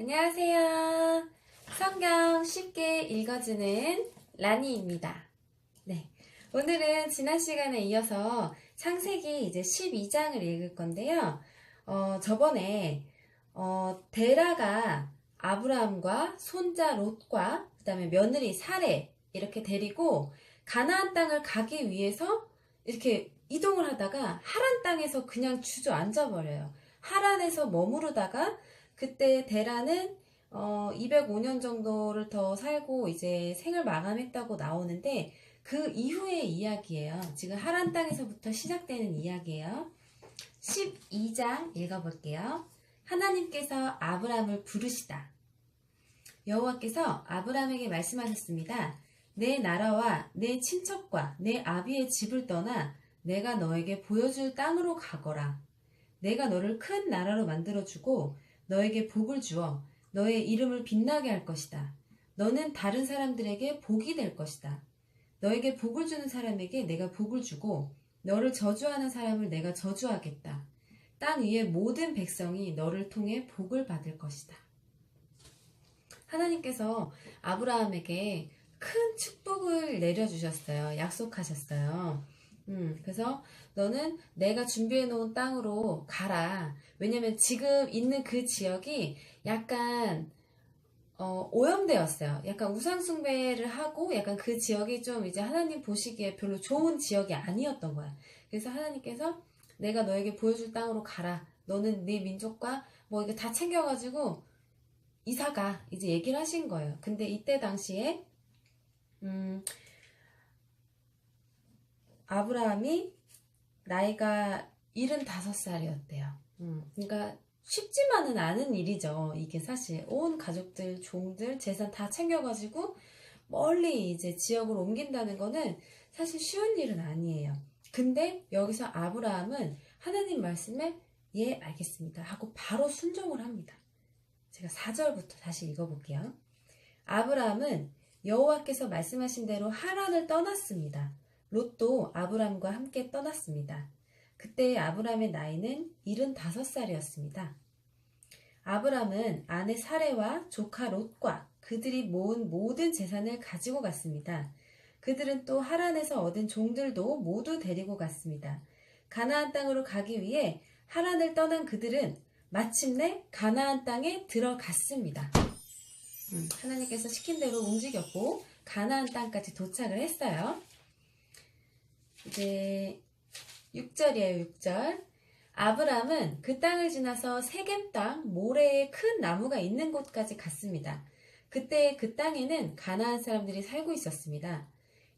안녕하세요. 성경 쉽게 읽어주는 라니입니다. 네. 오늘은 지난 시간에 이어서 창세기 이제 12장을 읽을 건데요. 어, 저번에, 어, 데라가 아브라함과 손자 롯과 그 다음에 며느리 사레 이렇게 데리고 가나안 땅을 가기 위해서 이렇게 이동을 하다가 하란 땅에서 그냥 주저앉아 버려요. 하란에서 머무르다가 그때 데라는 어, 205년 정도를 더 살고 이제 생을 마감했다고 나오는데 그 이후의 이야기예요. 지금 하란 땅에서부터 시작되는 이야기예요. 12장 읽어볼게요. 하나님께서 아브라함을 부르시다. 여호와께서 아브라함에게 말씀하셨습니다. 내 나라와 내 친척과 내 아비의 집을 떠나 내가 너에게 보여줄 땅으로 가거라. 내가 너를 큰 나라로 만들어주고 너에게 복을 주어 너의 이름을 빛나게 할 것이다. 너는 다른 사람들에게 복이 될 것이다. 너에게 복을 주는 사람에게 내가 복을 주고 너를 저주하는 사람을 내가 저주하겠다. 땅 위의 모든 백성이 너를 통해 복을 받을 것이다. 하나님께서 아브라함에게 큰 축복을 내려주셨어요. 약속하셨어요. 음, 그래서 너는 내가 준비해 놓은 땅으로 가라. 왜냐면 지금 있는 그 지역이 약간 어, 오염되었어요. 약간 우상숭배를 하고 약간 그 지역이 좀 이제 하나님 보시기에 별로 좋은 지역이 아니었던 거야. 그래서 하나님께서 내가 너에게 보여줄 땅으로 가라. 너는 네 민족과 뭐 이거 다 챙겨가지고 이사가 이제 얘기를 하신 거예요. 근데 이때 당시에 음, 아브라함이 나이가 75살이었대요. 음, 그러니까 쉽지만은 않은 일이죠. 이게 사실 온 가족들, 종들, 재산 다 챙겨가지고 멀리 이제 지역으로 옮긴다는 거는 사실 쉬운 일은 아니에요. 근데 여기서 아브라함은 하나님 말씀에 예, 알겠습니다. 하고 바로 순종을 합니다. 제가 4절부터 다시 읽어볼게요. 아브라함은 여호와께서 말씀하신 대로 하란을 떠났습니다. 롯도 아브람과 함께 떠났습니다. 그때 아브람의 나이는 75살이었습니다. 아브람은 아내 사레와 조카 롯과 그들이 모은 모든 재산을 가지고 갔습니다. 그들은 또 하란에서 얻은 종들도 모두 데리고 갔습니다. 가나안 땅으로 가기 위해 하란을 떠난 그들은 마침내 가나안 땅에 들어갔습니다. 음, 하나님께서 시킨 대로 움직였고 가나안 땅까지 도착을 했어요. 이제 6절이에요, 6절. 아브람은 그 땅을 지나서 세겜 땅 모래에 큰 나무가 있는 곳까지 갔습니다. 그때 그 땅에는 가나안 사람들이 살고 있었습니다.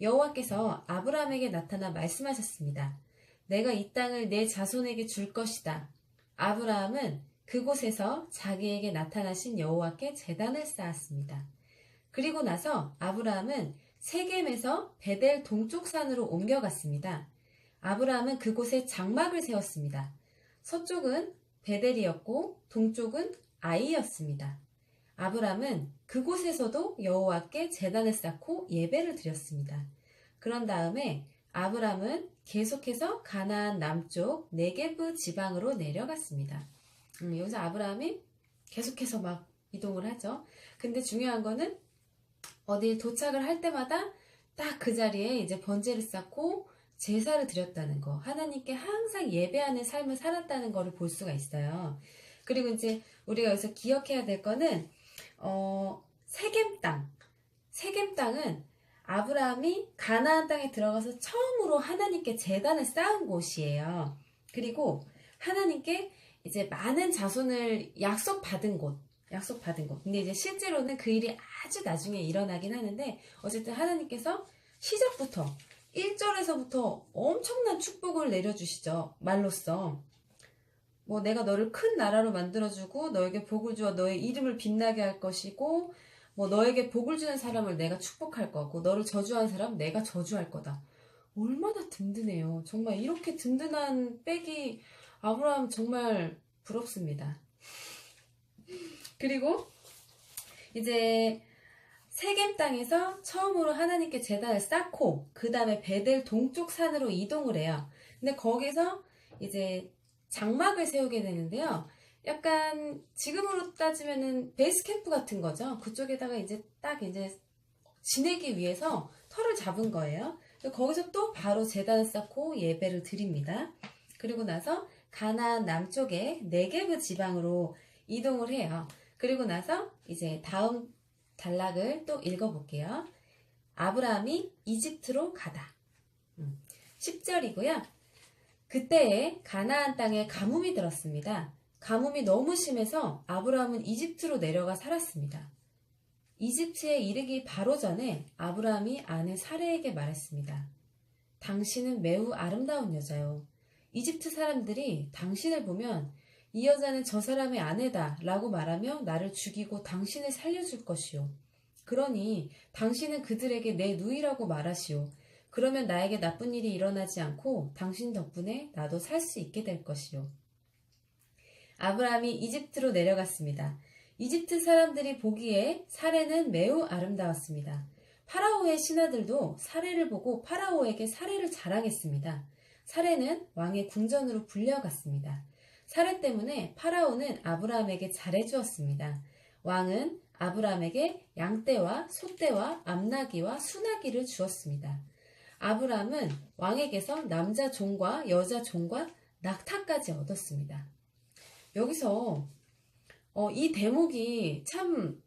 여호와께서 아브람에게 나타나 말씀하셨습니다. 내가 이 땅을 내 자손에게 줄 것이다. 아브라함은 그곳에서 자기에게 나타나신 여호와께 제단을 쌓았습니다. 그리고 나서 아브라함은 세겜에서 베델 동쪽 산으로 옮겨갔습니다. 아브라함은 그곳에 장막을 세웠습니다. 서쪽은 베델이었고 동쪽은 아이였습니다. 아브라함은 그곳에서도 여호와께 제단을 쌓고 예배를 드렸습니다. 그런 다음에 아브라함은 계속해서 가나안 남쪽 네게브 지방으로 내려갔습니다. 음, 여기서 아브라함이 계속해서 막 이동을 하죠. 근데 중요한 거는 어디 도착을 할 때마다 딱 그 자리에 이제 번제를 쌓고 제사를 드렸다는 거. 하나님께 항상 예배하는 삶을 살았다는 거를 볼 수가 있어요. 그리고 이제 우리가 여기서 기억해야 될 거는 어, 세겜 땅. 세겜 땅은 아브라함이 가나안 땅에 들어가서 처음으로 하나님께 제단을 쌓은 곳이에요. 그리고 하나님께 이제 많은 자손을 약속받은 곳. 약속 받은 곳. 근데 이제 실제로는 그 일이 아주 나중에 일어나긴 하는데 어쨌든 하나님께서 시작부터 1절에서부터 엄청난 축복을 내려주시죠. 말로써. 뭐 내가 너를 큰 나라로 만들어주고 너에게 복을 주어 너의 이름을 빛나게 할 것이고 뭐 너에게 복을 주는 사람을 내가 축복할 거고 너를 저주한 사람 내가 저주할 거다. 얼마나 든든해요. 정말 이렇게 든든한 백이 아브라함 정말 부럽습니다. 그리고 이제 세겜 땅에서 처음으로 하나님께 제단을 쌓고 그 다음에 베델 동쪽 산으로 이동을 해요. 근데 거기서 이제 장막을 세우게 되는데요. 약간 지금으로 따지면은 베이스 캠프 같은 거죠. 그쪽에다가 이제 딱 이제 지내기 위해서 터를 잡은 거예요. 거기서 또 바로 재단을 쌓고 예배를 드립니다. 그리고 나서 가나안 남쪽의 네게브 지방으로 이동을 해요. 그리고 나서 이제 다음 단락을 또 읽어볼게요. 아브라함이 이집트로 가다. 10절이고요. 그때에 가나안 땅에 가뭄이 들었습니다. 가뭄이 너무 심해서 아브라함은 이집트로 내려가 살았습니다. 이집트에 이르기 바로 전에 아브라함이 아내 사레에게 말했습니다. 당신은 매우 아름다운 여자요. 이집트 사람들이 당신을 보면 이 여자는 저 사람의 아내다 라고 말하며 나를 죽이고 당신을 살려줄 것이요. 그러니 당신은 그들에게 내 누이라고 말하시오. 그러면 나에게 나쁜 일이 일어나지 않고 당신 덕분에 나도 살 수 있게 될 것이요. 아브라함이 이집트로 내려갔습니다. 이집트 사람들이 보기에 사례는 매우 아름다웠습니다. 파라오의 신하들도 사례를 보고 파라오에게 사례를 자랑했습니다. 사례는 왕의 궁전으로 불려갔습니다. 사례 때문에 파라오는 아브라함에게 잘해주었습니다. 왕은 아브라함에게 양떼와 소떼와 암나귀와 수나귀를 주었습니다. 아브라함은 왕에게서 남자 종과 여자 종과 낙타까지 얻었습니다. 여기서 어, 이 대목이 참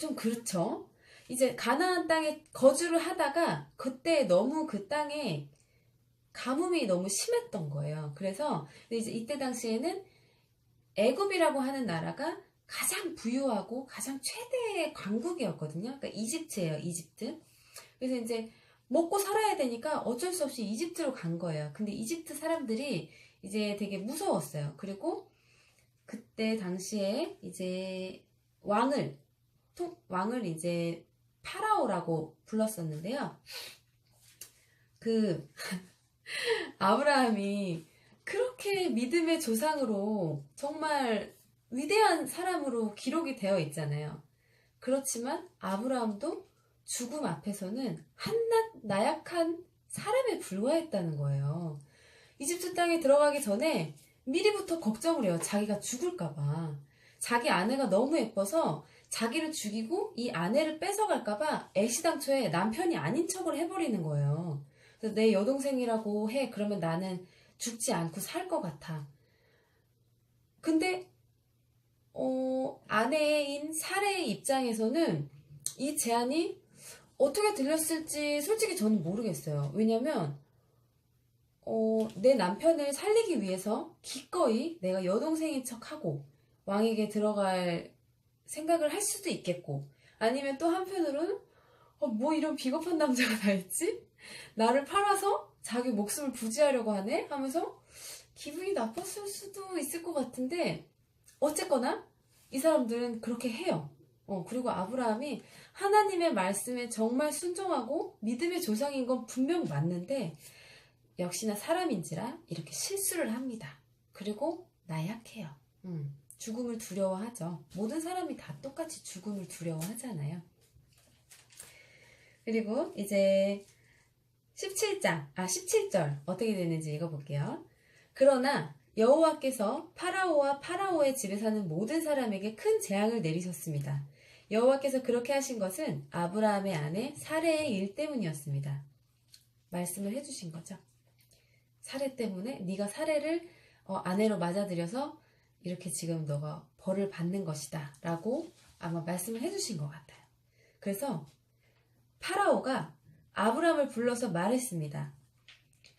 좀 그렇죠. 이제 가나안 땅에 거주를 하다가 그때 너무 그 땅에 가뭄이 너무 심했던 거예요. 그래서 이제 이때 당시에는 애굽이라고 하는 나라가 가장 부유하고 가장 최대의 강국이었거든요. 그러니까 이집트예요, 이집트. 그래서 이제 먹고 살아야 되니까 어쩔 수 없이 이집트로 간 거예요. 근데 이집트 사람들이 이제 되게 무서웠어요. 그리고 그때 당시에 이제 왕을 통, 왕을 이제 파라오라고 불렀었는데요. 그 아브라함이 그렇게 믿음의 조상으로 정말 위대한 사람으로 기록이 되어 있잖아요. 그렇지만 아브라함도 죽음 앞에서는 한낱 나약한 사람에 불과했다는 거예요. 이집트 땅에 들어가기 전에 미리부터 걱정을 해요. 자기가 죽을까봐. 자기 아내가 너무 예뻐서 자기를 죽이고 이 아내를 뺏어갈까봐 애시당초에 남편이 아닌 척을 해버리는 거예요. 그래서 내 여동생이라고 해. 그러면 나는 죽지 않고 살 것 같아. 근데, 어, 아내인 사례의 입장에서는 이 제안이 어떻게 들렸을지 솔직히 저는 모르겠어요. 왜냐면, 어, 내 남편을 살리기 위해서 기꺼이 내가 여동생인 척하고 왕에게 들어갈 생각을 할 수도 있겠고, 아니면 또 한편으로는, 어, 뭐 이런 비겁한 남자가 다 있지? 나를 팔아서 자기 목숨을 부지하려고 하네? 하면서 기분이 나빴을 수도 있을 것 같은데, 어쨌거나 이 사람들은 그렇게 해요. 어, 그리고 아브라함이 하나님의 말씀에 정말 순종하고 믿음의 조상인 건 분명 맞는데, 역시나 사람인지라 이렇게 실수를 합니다. 그리고 나약해요. 음, 죽음을 두려워하죠. 모든 사람이 다 똑같이 죽음을 두려워하잖아요. 그리고 이제 17장, 아 17절 어떻게 되는지 읽어볼게요. 그러나 여호와께서 파라오와 파라오의 집에 사는 모든 사람에게 큰 재앙을 내리셨습니다. 여호와께서 그렇게 하신 것은 아브라함의 아내 사레의 일 때문이었습니다. 말씀을 해주신 거죠. 사례 때문에 네가 사례를 어, 아내로 맞아들여서 이렇게 지금 너가 벌을 받는 것이다 라고 아마 말씀을 해주신 것 같아요. 그래서 파라오가 아브람을 불러서 말했습니다.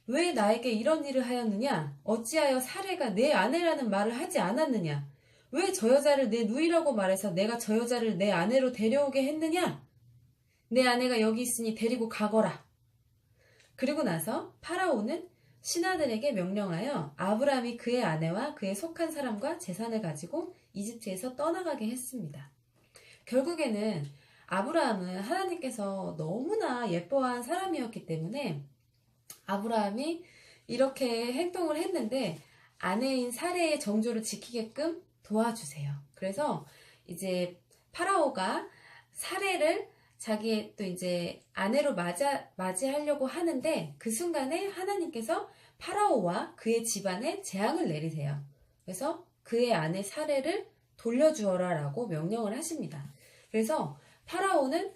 왜 나에게 이런 일을 하였느냐? 어찌하여 사례가 내 아내라는 말을 하지 않았느냐? 왜 저 여자를 내 누이라고 말해서 내가 저 여자를 내 아내로 데려오게 했느냐? 내 아내가 여기 있으니 데리고 가거라. 그리고 나서 파라오는 신하들에게 명령하여 아브라함이 그의 아내와 그의 속한 사람과 재산을 가지고 이집트에서 떠나가게 했습니다. 결국에는 아브라함은 하나님께서 너무나 예뻐한 사람이었기 때문에 아브라함이 이렇게 행동을 했는데 아내인 사례의 정조를 지키게끔 도와주세요. 그래서 이제 파라오가 사례를 자기의 또 이제 아내로 맞아, 맞이하려고 하는데 그 순간에 하나님께서 파라오와 그의 집안에 재앙을 내리세요. 그래서 그의 아내 사례를 돌려주어라 라고 명령을 하십니다. 그래서 파라오는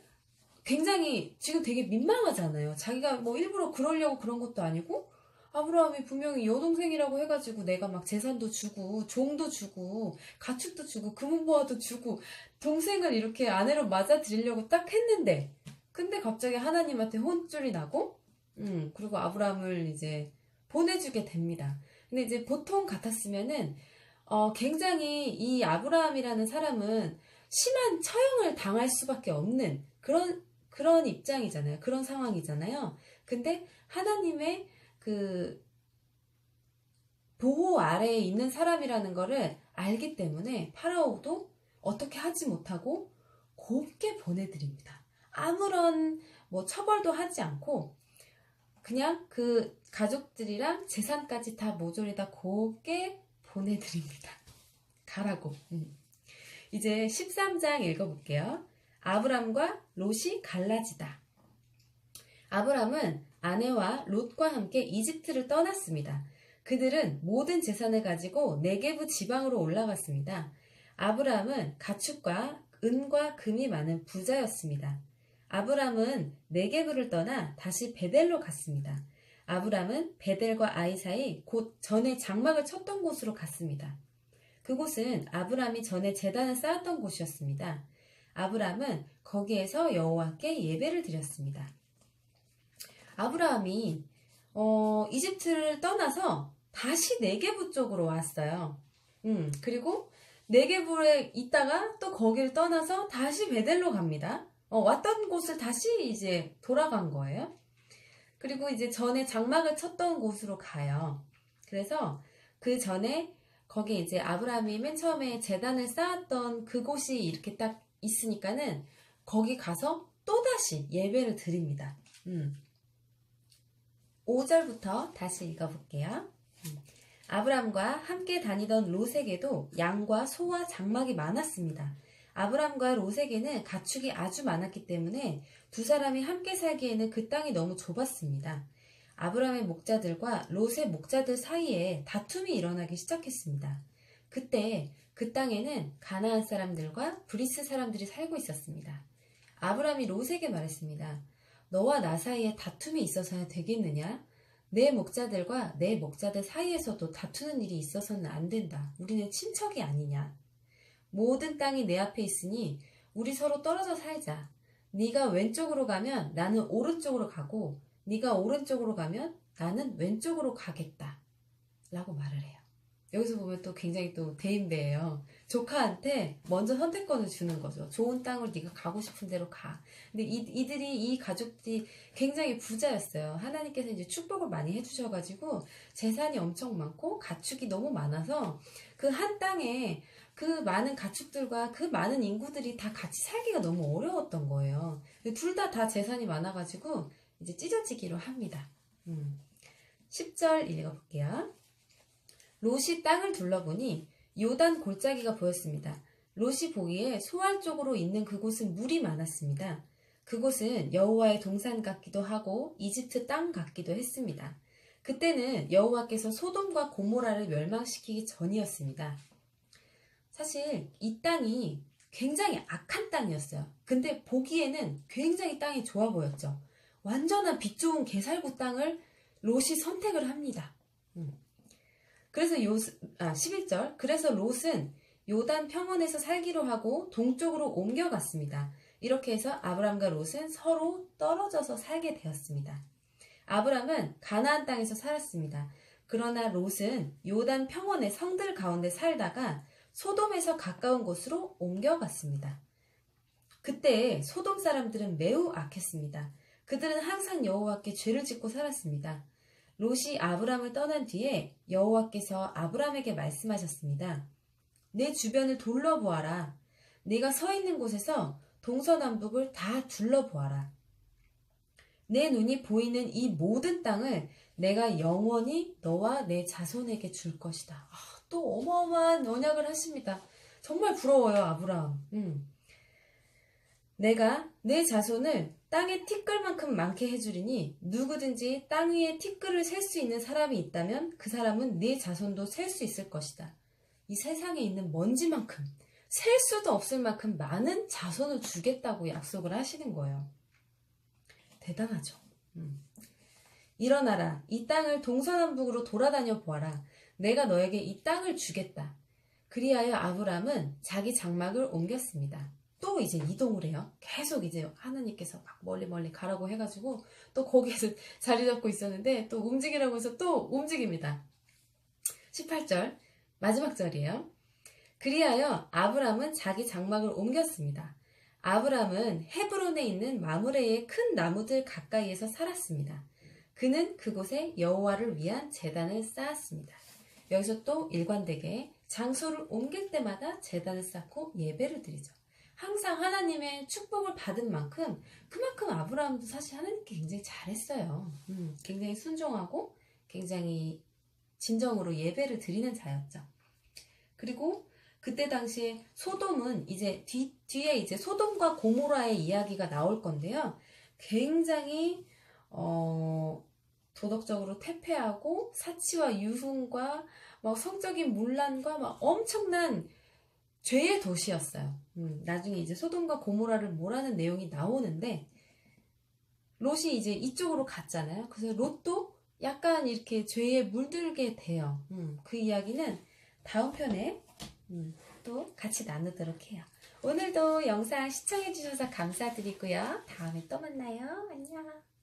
굉장히 지금 되게 민망하잖아요. 자기가 뭐 일부러 그러려고 그런 것도 아니고 아브라함이 분명히 여동생이라고 해가지고 내가 막 재산도 주고 종도 주고 가축도 주고 금은보화도 주고 동생을 이렇게 아내로 맞아들이려고 딱 했는데 근데 갑자기 하나님한테 혼쭐이 나고 음 그리고 아브라함을 이제 보내주게 됩니다. 근데 이제 보통 같았으면은 어 굉장히 이 아브라함이라는 사람은 심한 처형을 당할 수밖에 없는 그런 그런 입장이잖아요. 그런 상황이잖아요. 근데 하나님의 그 보호 아래에 있는 사람이라는 거를 알기 때문에 파라오도 어떻게 하지 못하고 곱게 보내드립니다. 아무런 뭐 처벌도 하지 않고 그냥 그 가족들이랑 재산까지 다 모조리 다 곱게 보내드립니다. 가라고. 음. 이제 13장 읽어볼게요. 아브람과 롯이 갈라지다. 아브람은 아내와 롯과 함께 이집트를 떠났습니다. 그들은 모든 재산을 가지고 네게브 지방으로 올라갔습니다. 아브람은 가축과 은과 금이 많은 부자였습니다. 아브람은 네게브를 떠나 다시 베델로 갔습니다. 아브람은 베델과 아이 사이 곧 전에 장막을 쳤던 곳으로 갔습니다. 그곳은 아브람이 전에 재단을 쌓았던 곳이었습니다. 아브람은 거기에서 여호와께 예배를 드렸습니다. 아브라함이 어, 이집트를 떠나서 다시 네게부 쪽으로 왔어요. 음, 그리고 네게부에 있다가 또 거기를 떠나서 다시 베델로 갑니다. 어, 왔던 곳을 다시 이제 돌아간 거예요. 그리고 이제 전에 장막을 쳤던 곳으로 가요. 그래서 그 전에 거기 이제 아브라함이 맨 처음에 재단을 쌓았던 그곳이 이렇게 딱 있으니까는 거기 가서 또다시 예배를 드립니다. 음. 5절부터 다시 읽어볼게요. 음. 아브람과 함께 다니던 롯에게도 양과 소와 장막이 많았습니다. 아브람과 롯에게는 가축이 아주 많았기 때문에 두 사람이 함께 살기에는 그 땅이 너무 좁았습니다. 아브람의 목자들과 롯의 목자들 사이에 다툼이 일어나기 시작했습니다. 그때 그 땅에는 가나안 사람들과 브리스 사람들이 살고 있었습니다. 아브람이 롯에게 말했습니다. 너와 나 사이에 다툼이 있어서야 되겠느냐? 내 목자들과 내 목자들 사이에서도 다투는 일이 있어서는 안 된다. 우리는 친척이 아니냐? 모든 땅이 내 앞에 있으니 우리 서로 떨어져 살자. 네가 왼쪽으로 가면 나는 오른쪽으로 가고 네가 오른쪽으로 가면 나는 왼쪽으로 가겠다. 라고 말을 해요. 여기서 보면 또 굉장히 또 대인배예요. 조카한테 먼저 선택권을 주는 거죠. 좋은 땅을 네가 가고 싶은 대로 가. 근데 이, 이들이 이 가족들이 굉장히 부자였어요. 하나님께서 이제 축복을 많이 해주셔가지고 재산이 엄청 많고 가축이 너무 많아서 그 한 땅에 그 많은 가축들과 그 많은 인구들이 다 같이 살기가 너무 어려웠던 거예요. 둘 다다 재산이 많아가지고 이제 찢어지기로 합니다. 음. 10절 읽어볼게요. 롯이 땅을 둘러보니 요단 골짜기가 보였습니다. 롯이 보기에 소알 쪽으로 있는 그곳은 물이 많았습니다. 그곳은 여호와의 동산 같기도 하고 이집트 땅 같기도 했습니다. 그때는 여호와께서 소돔과 고모라를 멸망시키기 전이었습니다. 사실 이 땅이 굉장히 악한 땅이었어요. 근데 보기에는 굉장히 땅이 좋아 보였죠. 완전한 빛 좋은 개살구 땅을 롯이 선택을 합니다. 음. 그래서 요, 아, 11절. 그래서 롯은 요단 평원에서 살기로 하고 동쪽으로 옮겨갔습니다. 이렇게 해서 아브람과 롯은 서로 떨어져서 살게 되었습니다. 아브람은 가나안 땅에서 살았습니다. 그러나 롯은 요단 평원의 성들 가운데 살다가 소돔에서 가까운 곳으로 옮겨갔습니다. 그때 소돔 사람들은 매우 악했습니다. 그들은 항상 여호와께 죄를 짓고 살았습니다. 롯이 아브람을 떠난 뒤에 여호와께서 아브람에게 말씀하셨습니다. 내 주변을 둘러보아라. 네가 서 있는 곳에서 동서남북을 다 둘러보아라. 내 눈이 보이는 이 모든 땅을 내가 영원히 너와 내 자손에게 줄 것이다. 아, 또 어마어마한 언약을 하십니다. 정말 부러워요, 아브람. 음. 내가 내 자손을 땅에 티끌만큼 많게 해주리니 누구든지 땅 위에 티끌을 셀 수 있는 사람이 있다면 그 사람은 네 자손도 셀 수 있을 것이다. 이 세상에 있는 먼지만큼 셀 수도 없을 만큼 많은 자손을 주겠다고 약속을 하시는 거예요. 대단하죠. 음. 일어나라. 이 땅을 동서남북으로 돌아다녀 보아라. 내가 너에게 이 땅을 주겠다. 그리하여 아브람은 자기 장막을 옮겼습니다. 또 이제 이동을 해요. 계속 이제 하나님께서 막 멀리 멀리 가라고 해가지고 또 거기에서 자리 잡고 있었는데 또 움직이라고 해서 또 움직입니다. 18절 마지막 절이에요. 그리하여 아브람은 자기 장막을 옮겼습니다. 아브람은 헤브론에 있는 마므레의 큰 나무들 가까이에서 살았습니다. 그는 그곳에 여호와를 위한 제단을 쌓았습니다. 여기서 또 일관되게 장소를 옮길 때마다 제단을 쌓고 예배를 드리죠. 항상 하나님의 축복을 받은 만큼 그만큼 아브라함도 사실 하나님께 굉장히 잘했어요. 음, 굉장히 순종하고 굉장히 진정으로 예배를 드리는 자였죠. 그리고 그때 당시에 소돔은 이제 뒤, 뒤에 이제 소돔과 고모라의 이야기가 나올 건데요. 굉장히 어, 도덕적으로 태폐하고 사치와 유흥과 막 성적인 문란과 막 엄청난 죄의 도시였어요. 음, 나중에 이제 소돔과 고모라를 몰아는 내용이 나오는데 롯이 이제 이쪽으로 갔잖아요. 그래서 롯도 약간 이렇게 죄에 물들게 돼요. 음, 그 이야기는 다음 편에 음, 또 같이 나누도록 해요. 오늘도 영상 시청해주셔서 감사드리고요. 다음에 또 만나요. 안녕.